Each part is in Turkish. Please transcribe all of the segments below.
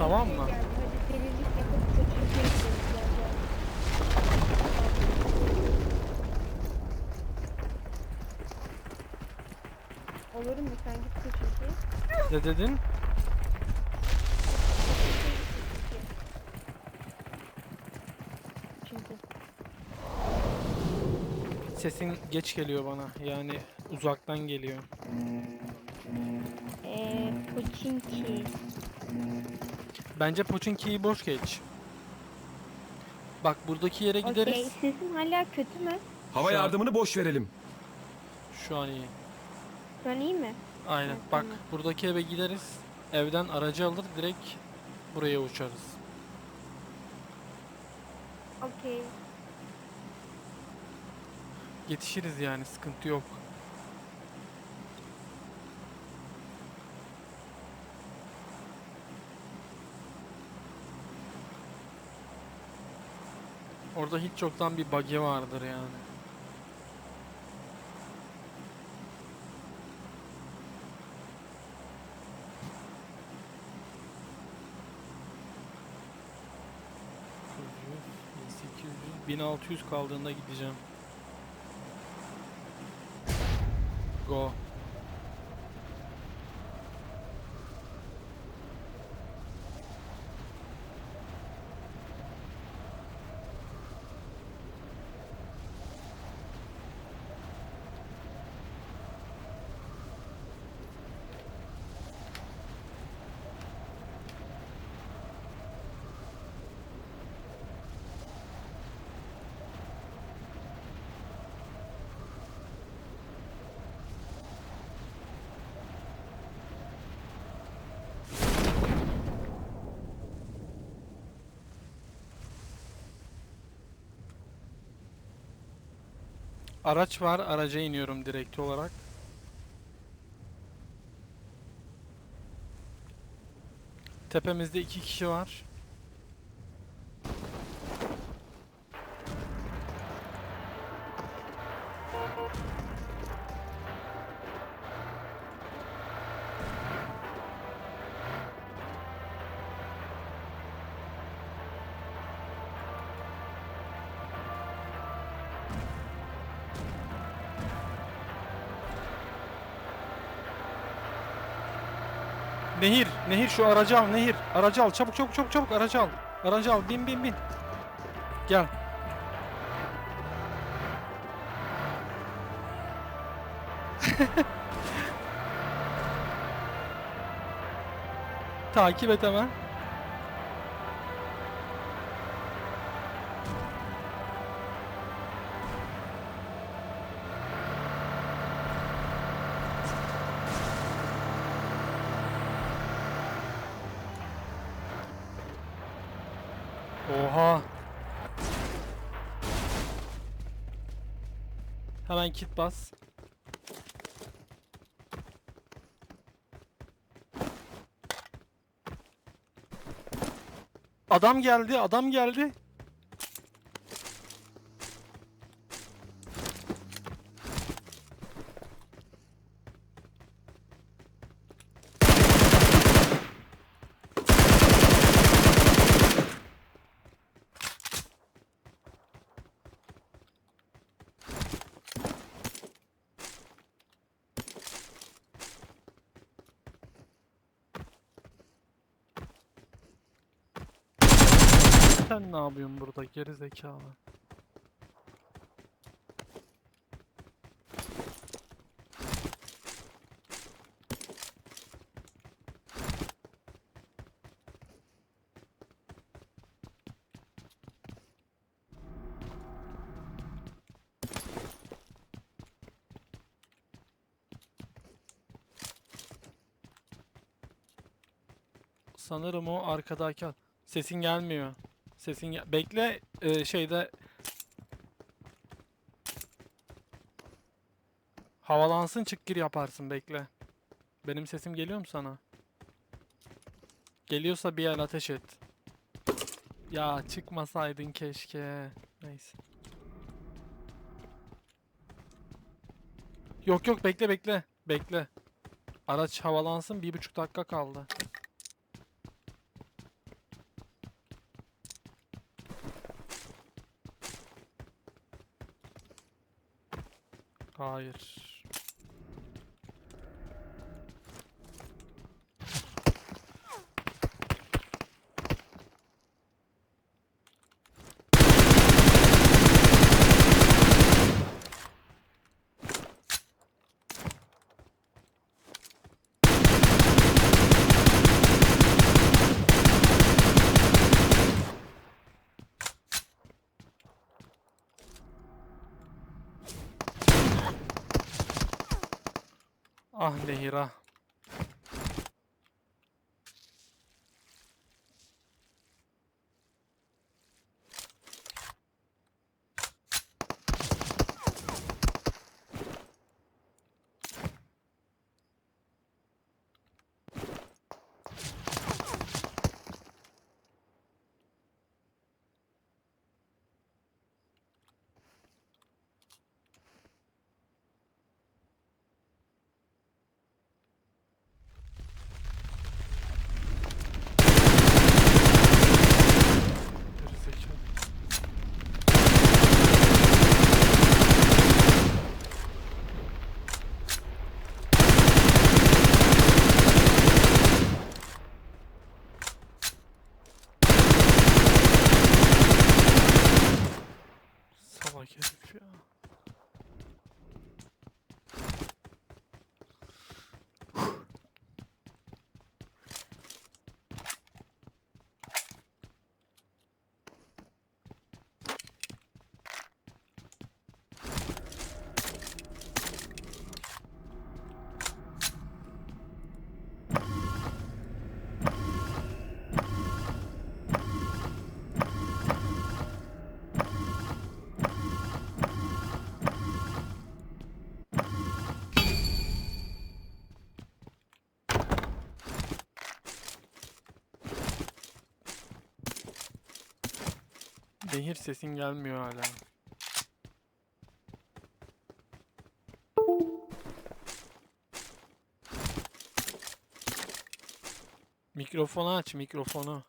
Tamam mı? Olur mu? Sen git kötü Ne dedin? Çünkü Sesin geç geliyor bana. Yani uzaktan geliyor. eee Pochinki. Bence Pochinki'yi boş geç. Bak buradaki yere Okey, gideriz. sesin hala kötü mü? Hava Şu an- yardımını boş verelim. Şu an iyi. Şu an iyi mi? Aynen. Ha, Bak tamam. buradaki eve gideriz. Evden aracı alır direkt buraya uçarız. Okey. Yetişiriz yani sıkıntı yok. Orada hiç çoktan bir buggy vardır yani. ...1800, 1600 kaldığında gideceğim. Go. Araç var, araca iniyorum direkt olarak. Tepemizde iki kişi var. Nehir, şu aracı al, Nehir. Aracı al, çabuk çabuk çabuk çabuk aracı al. Aracı al, bin bin bin. Gel. Takip et hemen. Hemen kit bas. Adam geldi, adam geldi. Sen ne yapıyorsun burada geri zekalı? Sanırım o arkadaki Sesin gelmiyor. Sesin gel- bekle e, şeyde havalansın çık gir yaparsın bekle. Benim sesim geliyor mu sana? Geliyorsa bir el ateş et. Ya çıkmasaydın keşke. Neyse. Yok yok bekle bekle. Bekle. Araç havalansın bir buçuk dakika kaldı. Hayır. Nehir sesin gelmiyor hala. Mikrofonu aç mikrofonu.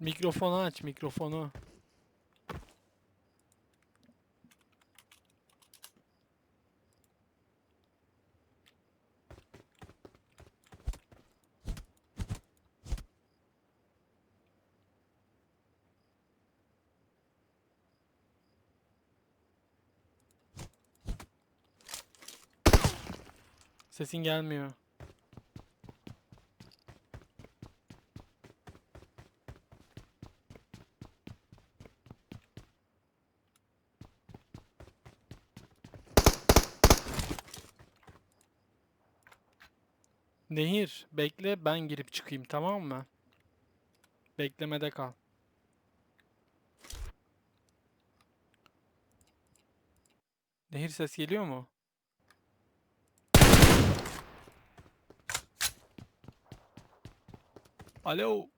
Mikrofonu aç mikrofonu. Sesin gelmiyor. Nehir bekle ben girip çıkayım tamam mı? Beklemede kal. Nehir ses geliyor mu? Alo.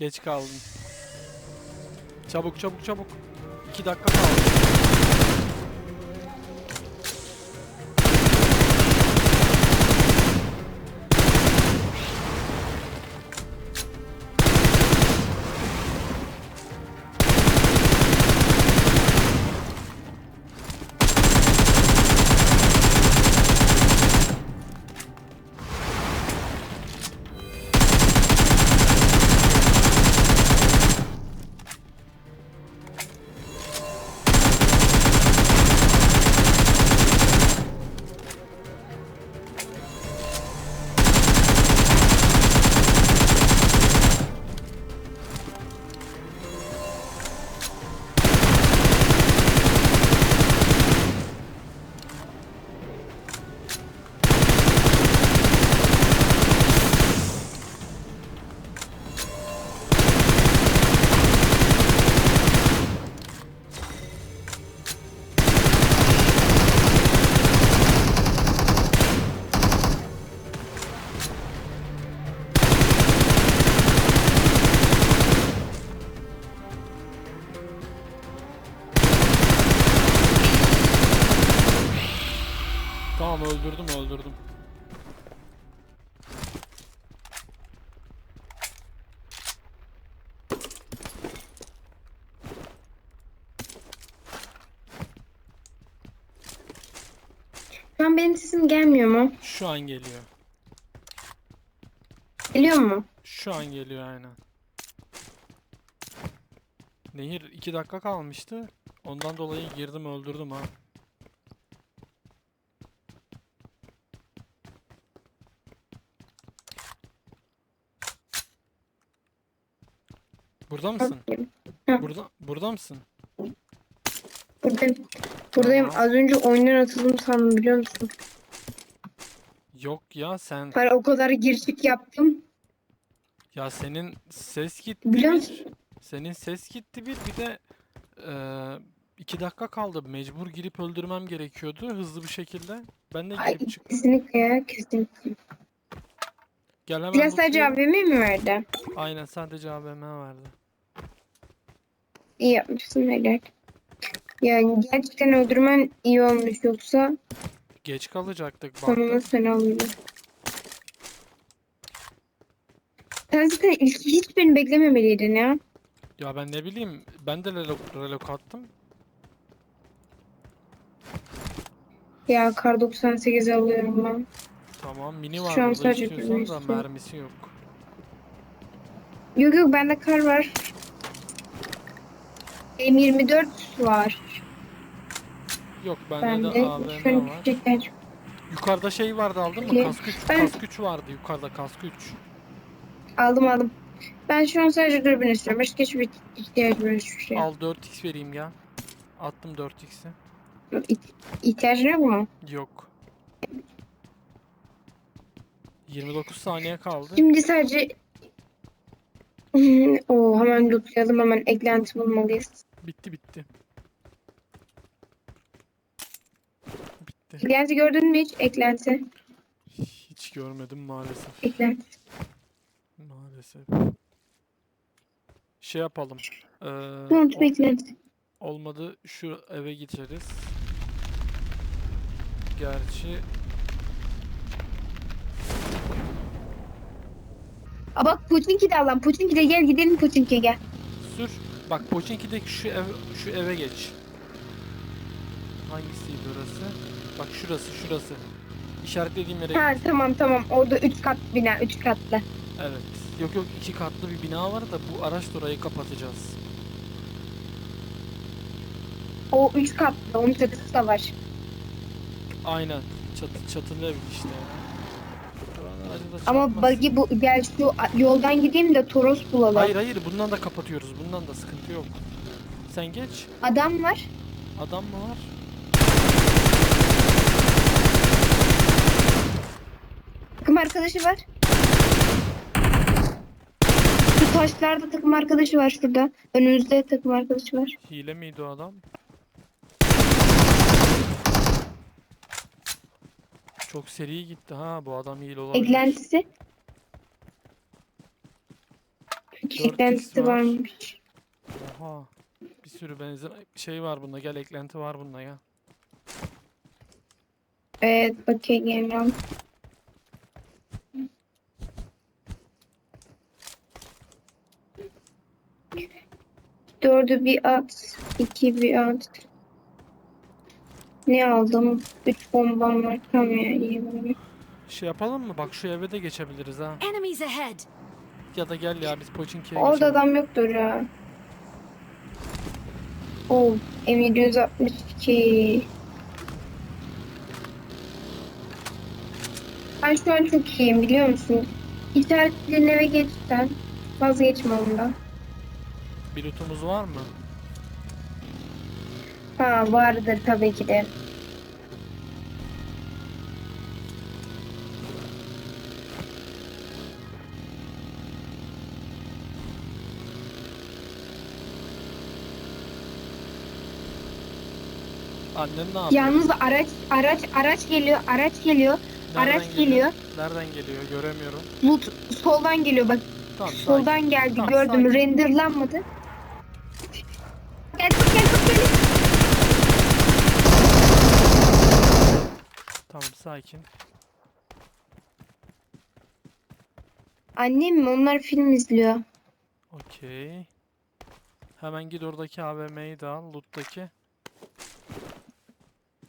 Geç kaldım. Çabuk çabuk çabuk. 2 dakika kaldı. Şu an geliyor. Geliyor mu? Şu an geliyor aynen. Nehir 2 dakika kalmıştı. Ondan dolayı girdim öldürdüm ha. Burada mısın? Hı. Burada burada mısın? Buradayım. Buradayım. Az önce oyundan atıldım sandım biliyor musun? Yok ya sen Para o kadar girişik yaptım. ya senin ses gitti Biliyor bir. Senin ses gitti bir bir de eee, iki dakika kaldı. Mecbur girip öldürmem gerekiyordu hızlı bir şekilde. Ben de Ay, girip çıktım. kesinlikle ya kesinlikle. Gel hemen Biraz sadece lootlayalım. Mi verdi? Aynen sadece AVM verdi. İyi yapmışsın helal. Yani gerçekten öldürmen iyi olmuş yoksa Geç kalacaktık sonunu sen alıyordun. Sen zaten ilk hiç beni beklememeliydin ya. Ya ben ne bileyim ben de relok, relok attım. Ya kar 98 alıyorum ben. Tamam mini Şu var an burada sadece istiyorsan da istiyorum. mermisi yok. Yok yok bende kar var. M24 var Yok bende bende. de Şu AVM var. küçükler. Yukarıda şey vardı aldın mı? Kask 3. Ben- Kask 3 vardı yukarıda kask 3. Aldım aldım. Ben şu an sadece dürbün istiyorum. Başka hiçbir ihtiyacım yok hiçbir şey. Al 4x vereyim ya. Attım 4x'i. İht- İhtiyacın yok mu? Yok. 29 saniye kaldı. Şimdi sadece Oo hemen lootlayalım hemen eklenti bulmalıyız. Bitti bitti. Bitti. Eklenti gördün mü hiç? Eklenti. Hiç görmedim maalesef. Eklenti. Maalesef. Şey yapalım. Ee, Ne oldu o- eklenti? olmadı şu eve gideriz. Gerçi Aa bak Putinki de alalım. Putinki de gel gidelim Putinki'ye gel. sür. Bak Pochinki'deki şu ev şu eve geç. Hangisiydi orası? Bak şurası şurası. İşaretlediğim yere Ha tamam tamam orada 3 kat bina 3 katlı. Evet. Yok yok iki katlı bir bina var da bu araç orayı kapatacağız. O 3 katlı onun çatısı da var. Aynen. Çatı, çatılı ev işte. Buranın aracı da Ama çarpmaz. buggy bu gel şu a- yoldan gideyim de Toros bulalım. Hayır hayır bundan da kapatıyoruz. Bundan da sıkıntı yok. Sen geç. Adam var. Adam mı var? Arkadaşı var. Şu taşlarda takım arkadaşı var şurada. Önümüzde takım arkadaşı var. Hile miydi o adam? Çok seri gitti ha bu adam hile olabilir. Eklentisi. Dört Eklentisi X var. varmış. Oha. Bir sürü benzin şey var bunda gel eklenti var bunda ya. Evet bakayım. Dördü bir at. iki bir at. Ne aldım? Üç bombam var. Tamam ya iyi. Şey yapalım mı? Bak şu eve de geçebiliriz ha. Enemies ahead! Ya da gel ya biz Pochinki'ye Orada geçelim. adam yoktur ya. Oh, M762. Ben şu an çok iyiyim biliyor musun? İşaretlerin eve geçsen vazgeçme ondan. Bir lootumuz var mı? Ha vardır tabii ki de. Annen ne yapıyor? Yalnız araç araç araç geliyor araç geliyor Nereden araç geliyor. Nereden geliyor? Göremiyorum. Loot soldan geliyor bak Tamam sakin. soldan geldi Tamam, gördüm sakin. renderlanmadı. Gel gel gel gel. Tamam sakin. Annem mi onlar film izliyor. Okey. Hemen git oradaki AVM'yi de al. Loot'taki.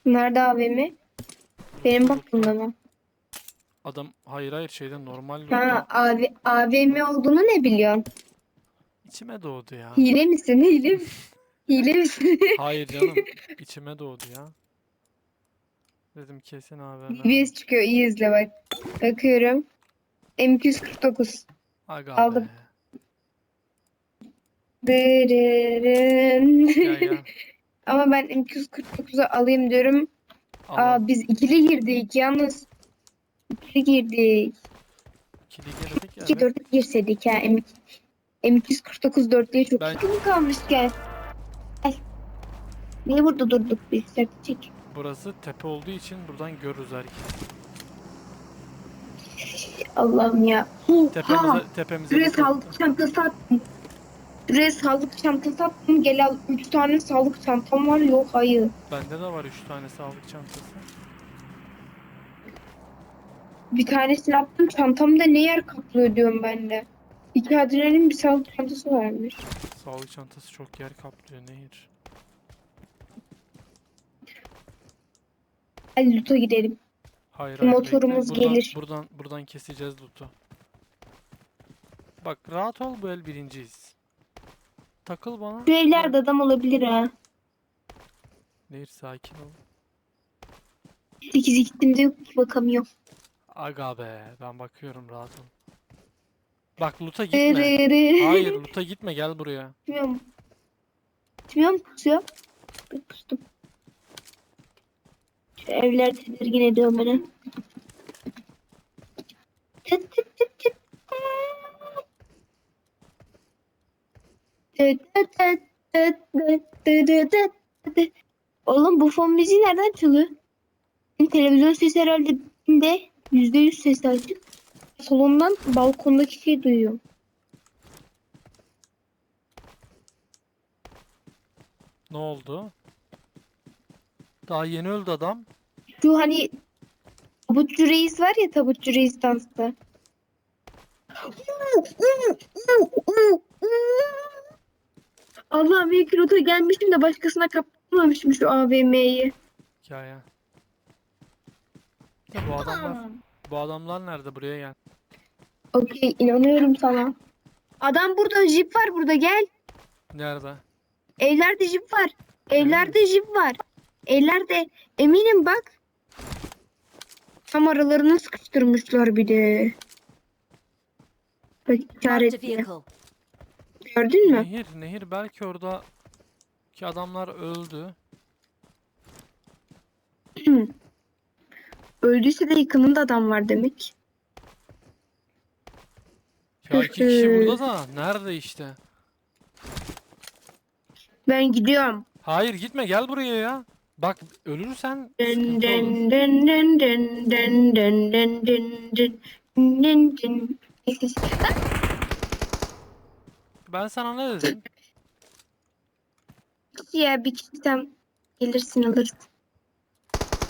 Nerede AVM? Benim baktığımda mı? Adam hayır hayır şeyden normal Ha loot'ta. AV, AVM olduğunu ne biliyorsun? İçime doğdu ya. Hile misin? Hile misin? Hile misin? Hayır canım. içime doğdu ya. Dedim kesin AVM. DBS çıkıyor iyi izle bak. Bakıyorum. M249. Aga aldım. be. Dırırın. Gel gel. Ama ben M249'u alayım diyorum. Al. Aa biz ikili girdik yalnız. İkili girdik. Kili girdik İki evet. dörtlük girseydik ya. M M249 dörtlüğe çok Ben- yakın kalmış gel. Gel. Niye burada durduk biz? Çek. Burası tepe olduğu için buradan görürüz herkes. Allah'ım ya. Tepemize, tepemize dikkat. sağlık çantası attım. Şuraya sağlık çantası attım. Gel al. Üç tane sağlık çantam var. Yok hayır. Bende de var 3 tane sağlık çantası. Bir tanesini attım. Çantamda ne yer kaplıyor diyorum ben de. İki adrenalin bir sağlık çantası varmış. Sağlık çantası çok yer kaplıyor Nehir. Hadi loot'a gidelim. Hayır hayır Motorumuz bekle. Buradan, gelir. Buradan, buradan keseceğiz loot'u. Bak rahat ol bu el birinciyiz. Takıl bana. Şu evlerde adam olabilir ha. Nehir sakin ol. 8 gittiğimde yok ki bakamıyorum. Aga be ben bakıyorum rahat ol. Bak loot'a gitme. Hayır. Loot'a gitme gel buraya. Gitmiyorum kusuyorum. Bir Kustum. Evler tedirgin ediyor beni. Tıt tıt tıt tıt. Oğlum bu fon müziği nereden çalıyor? Televizyon sesi herhalde de yüzde yüz sesi açık. Salondan balkondaki şey duyuyorum. Ne oldu? Daha yeni öldü adam. Şu hani tabutçu reis var ya tabutçu reis dansta. Allah'ım ki rota gelmişim de başkasına kaptırmamışım şu AVM'yi. Hikaye. Ya bu adamlar, bu adamlar nerede? Buraya gel. Okey inanıyorum sana. Adam burada jip var burada gel. Nerede? Evlerde jip var. Evlerde jip var. Evlerde eminim bak. Tam aralarına sıkıştırmışlar bir de. Bak işaretli. Gördün mü? Nehir, Nehir belki orada ki adamlar öldü. Öldüyse de yakınında adam var demek. Ya iki kişi hı. burada da nerede işte? Ben gidiyorum. Hayır gitme gel buraya ya. Bak ölürsen Dın sıkıntı olur. dın dın dın dın dın dın dın dın dın dın dın. Ben sana ne dedim? Ya bir kişi tam gelirsin alırsın.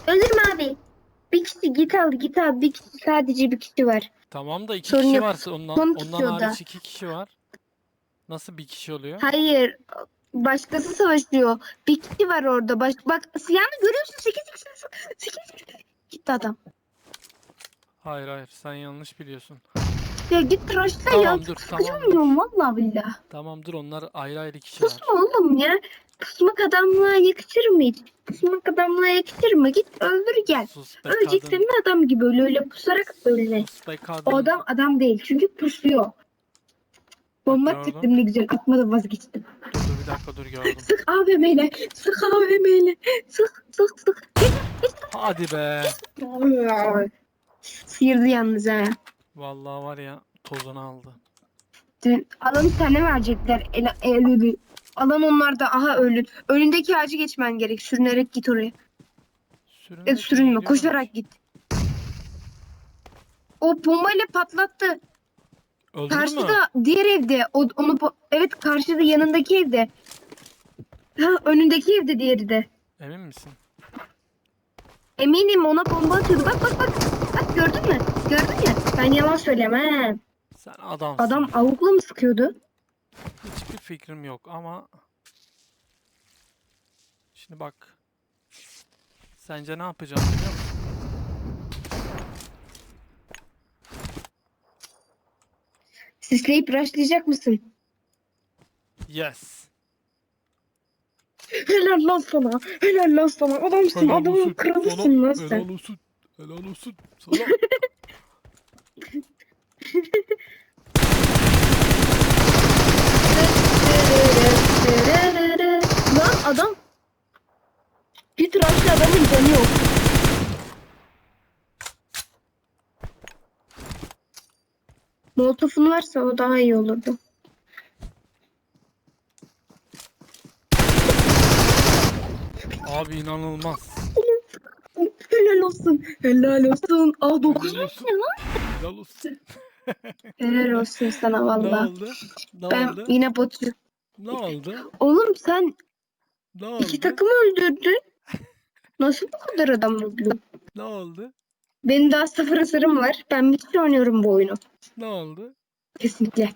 Ölürüm abi. Bir kişi git al git al. Bir kişi sadece bir kişi var. Tamam da iki Sorun kişi yok. varsa ondan, Son ondan kişi o da. hariç iki kişi var. Nasıl bir kişi oluyor? Hayır. Başkası savaşıyor. Bir kişi var orada. Baş... Bak siyahını görüyorsun. 8 kişi. 8 kişi. Gitti adam. Hayır hayır sen yanlış biliyorsun. Ya git tıraşla Tamam, ya. dur, tamam, dur. Kaçamıyorum valla billah. Tamam dur onlar ayrı ayrı kişiler. Pusma oğlum ya. Pusmak adamlığa yakışır mı hiç? Pusmak adamlığa yakışır mı? Git öldür gel. Sus be Öleceksen kadın. de adam gibi öyle öyle pusarak ölme. Sus be kadın. O adam adam değil çünkü pusuyor. Bomba Gördüm. tıktım ne güzel atmadan vazgeçtim. Bir dakika dur gördüm. Sık AVM'yle, sık AVM'yle, sık sık sık. Hadi be. Sıyırdı yalnız ha. Vallahi var ya tozunu aldı. Dün alanı sana verecekler. El, el, alan onlarda aha ölün. Önündeki ağacı geçmen gerek. Sürünerek git oraya. Sürünme, E, sürünme koşarak git. O bombayla patlattı. Öldün mü? Karşıda diğer evde. O, onu evet karşıda yanındaki evde. Ha önündeki evde diğeri de. Emin misin? Eminim ona bomba atıyordu. Bak bak bak. Bak gördün mü? Gördün ya. Ben yalan söylemem. Sen adamsın. Adam avukla mı sıkıyordu? Hiçbir fikrim yok ama şimdi bak sence ne yapacağım biliyor musun? Sisleyip rushlayacak mısın? Yes. Helal lan sana. Helal lan sana. Adamsın. Adamın kralısın lan sen. Helal olsun. Helal olsun. Sana. Lan adam bir tıraşlı adamın canı yok. Molotofunu varsa o daha iyi olurdu. Abi inanılmaz. Helal olsun. Helal olsun. Aa 9 Helal olsun. ne lan? Helal olsun. Helal olsun sana Ne valla. oldu? Ne Ben oldu? yine botu. Ne oldu? Oğlum sen Ne oldu? iki takımı öldürdün. Nasıl bu kadar adam öldürdün? Ne oldu? Benim daha sıfır hasarım var. Ben müthiş oynuyorum bu oyunu. Ne oldu? Kesinlikle.